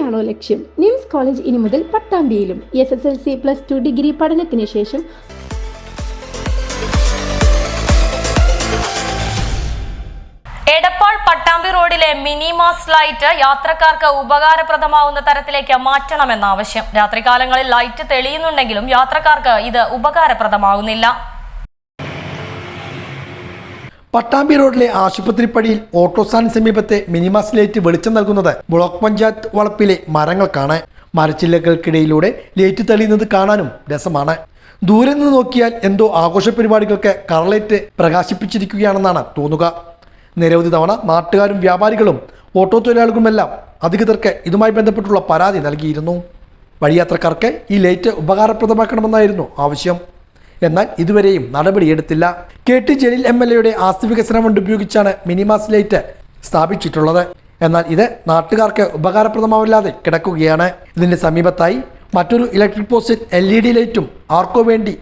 തന്നെയാണോ ലക്ഷ്യം? Nymphs college ഇനി മുതൽ പട്ടാമ്പിയിലും S S L C plus two degree പഠനത്തിന് ശേഷം എടപ്പാൾ പട്ടാമ്പി റോഡിലെ മിനി മാസ് ലൈറ്റ് യാത്രക്കാർക്ക് ഉപകാരപ്രദമാവുന്ന തരത്തിലേക്ക് മാറ്റണമെന്ന ആവശ്യം രാത്രികാലങ്ങളിൽ ലൈറ്റ് തെളിയുന്നുണ്ടെങ്കിലും യാത്രക്കാർക്ക് ഇത് ഉപകാരപ്രദമാവുന്നില്ല. പട്ടാമ്പി റോഡിലെ ആശുപത്രിപ്പടിയിൽ പടിയിൽ സ്റ്റാൻഡ് സമീപത്തെ മിനിമാസിലേറ്റ് വെളിച്ചം നൽകുന്നത് ബ്ലോക്ക് പഞ്ചായത്ത് വളപ്പിലെ മരങ്ങൾക്കാണ്. മരച്ചില്ലകൾക്കിടയിലൂടെ ലൈറ്റ് തെളിയുന്നത് കാണാനും രസമാണ്. ദൂരെ നിന്ന് നോക്കിയാൽ എന്തോ ആഘോഷ പരിപാടികൾക്ക് കറലേറ്റ് പ്രകാശിപ്പിച്ചിരിക്കുകയാണെന്നാണ് തോന്നുക. നിരവധി തവണ നാട്ടുകാരും വ്യാപാരികളും ഓട്ടോ തൊഴിലാളികളുമെല്ലാം അധികൃതർക്ക് ഇതുമായി ബന്ധപ്പെട്ടുള്ള പരാതി നൽകിയിരുന്നു. വഴിയാത്രക്കാർക്ക് ഈ ലൈറ്റ് ഉപകാരപ്രദമാക്കണമെന്നായിരുന്നു ആവശ്യം. എന്നാൽ ഇതുവരെയും നടപടിയെടുത്തില്ല. K T Jaleel M L എയുടെ ആസ്തി വികസന ഫണ്ട് ഉപയോഗിച്ചാണ് മിനിമാസ് ലൈറ്റ് സ്ഥാപിച്ചിട്ടുള്ളത്. എന്നാൽ ഇത് നാട്ടുകാർക്ക് ഉപകാരപ്രദമാവില്ലാതെ കിടക്കുകയാണ്. ഇതിന്റെ സമീപത്തായി മറ്റൊരു ഇലക്ട്രിക് പോസ്റ്റിൽ എൽ ഇ ഡി ലൈറ്റും ആർക്കോ വേണ്ടി